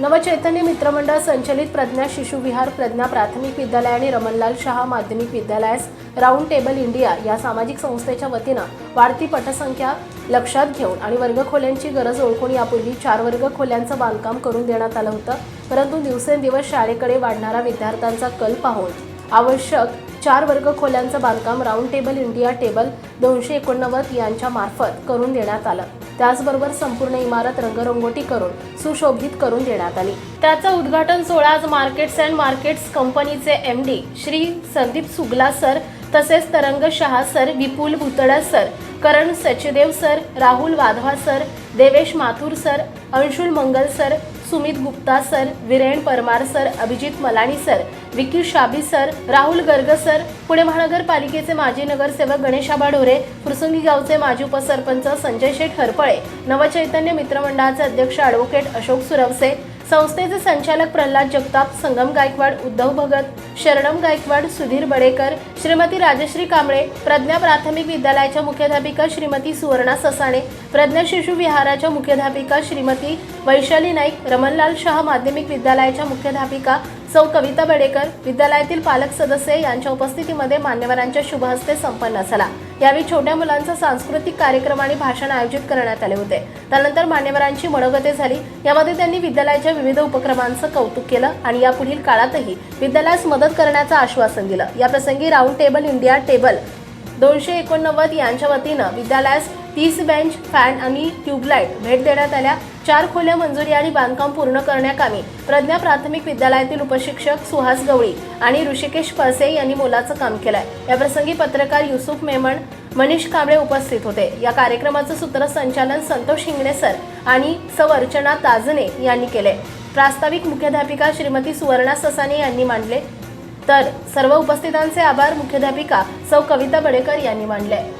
नवचैतन्य मित्रमंडळ संचलित प्रज्ञा शिशुविहार प्रज्ञा प्राथमिक विद्यालय आणि रमणलाल शहा माध्यमिक विद्यालयास राऊंड टेबल इंडिया या सामाजिक संस्थेच्या वतीनं वाढती पटसंख्या लक्षात घेऊन आणि वर्गखोल्यांची गरज ओळखून यापूर्वी चार वर्ग खोल्यांचं बांधकाम करून देण्यात आलं होतं. परंतु दिवसेंदिवस शाळेकडे वाढणारा विद्यार्थ्यांचा कल पाहून आवश्यक चार वर्ग खोल्यांचं बांधकाम राऊंड टेबल इंडिया टेबल दोनशे एकोणनव्वद यांच्या मार्फत करून देण्यात आलं. त्याचबरोबर संपूर्ण इमारत रंगरंगोटी करून सुशोभित करून देण्यात आली. त्याचं उद्घाटन सोहळा आज मार्केट्स अँड मार्केट्स कंपनीचे M D Shri Sandeep Sugla sir तसेच Tarang Shah sir Vipul Bhutada sir Karan Sachdev sir Rahul Wadhwa sir Devesh Mathur sir Anshul Mangal sir Sumit Gupta sir Viren Parmar sir Abhijit Malani sir Vicky Shabi sir Rahul Garg sir Pune महानगरपालिकेचे माजी नगरसेवक गणेश आबाडोरे फुरसुंगी गावचे माजी उपसरपंच संजय शेठ हरपळे नवचैतन्य मित्रमंडळाचे अध्यक्ष advocate Ashok Suravase संस्थेचे संचालक प्रल्हाद जगताप संगम गायकवाड उद्धव भगत शरणम गायकवाड सुधीर बडेकर श्रीमती राजश्री कांबळे प्रज्ञा प्राथमिक विद्यालयाच्या मुख्याध्यापिका श्रीमती सुवर्णा ससाणे प्रज्ञा शिशु विहाराच्या मुख्याध्यापिका श्रीमती वैशाली नाईक रमणलाल शाह माध्यमिक विद्यालयाच्या मुख्याध्यापिका सौ कविता बडेकर विद्यालयातील पालक सदस्य यांच्या उपस्थितीमध्ये मान्यवरांच्या शुभहस्ते संपन्न झाला. यावेळी छोट्या मुलांचा सांस्कृतिक कार्यक्रम आणि भाषण आयोजित करण्यात आले होते. त्यानंतर मान्यवरांची मनोगते झाली. यामध्ये त्यांनी विद्यालयाच्या विविध उपक्रमांचं कौतुक केलं आणि यापुढील काळातही विद्यालयास मदत करण्याचं आश्वासन दिलं. याप्रसंगी राऊंड टेबल इंडिया टेबल दोनशे एकोणनव्वद यांच्या वतीनं विद्यालयास तीस बेंच फॅन आणि ट्यूबलाईट भेट देण्यात आल्या. चार खोल्या मंजुरी आणि बांधकाम पूर्ण करण्याकामी प्रज्ञा प्राथमिक विद्यालयातील उपशिक्षक सुहास गवळी आणि ऋषिकेश पळसे यांनी मोलाचं काम केलंय. याप्रसंगी पत्रकार युसुफ मेमण मनीष कांबळे उपस्थित होते. या कार्यक्रमाचं सूत्रसंचालन संतोष हिंगणे सर आणि सवर्चना ताजने यांनी केले प्रास्ताविक मुख्याध्यापिका श्रीमती सुवर्णा ससाने यांनी मांडले. तर सर्व उपस्थितांचे आभार मुख्याध्यापिका सौ कविता बडेकर यांनी मांडले.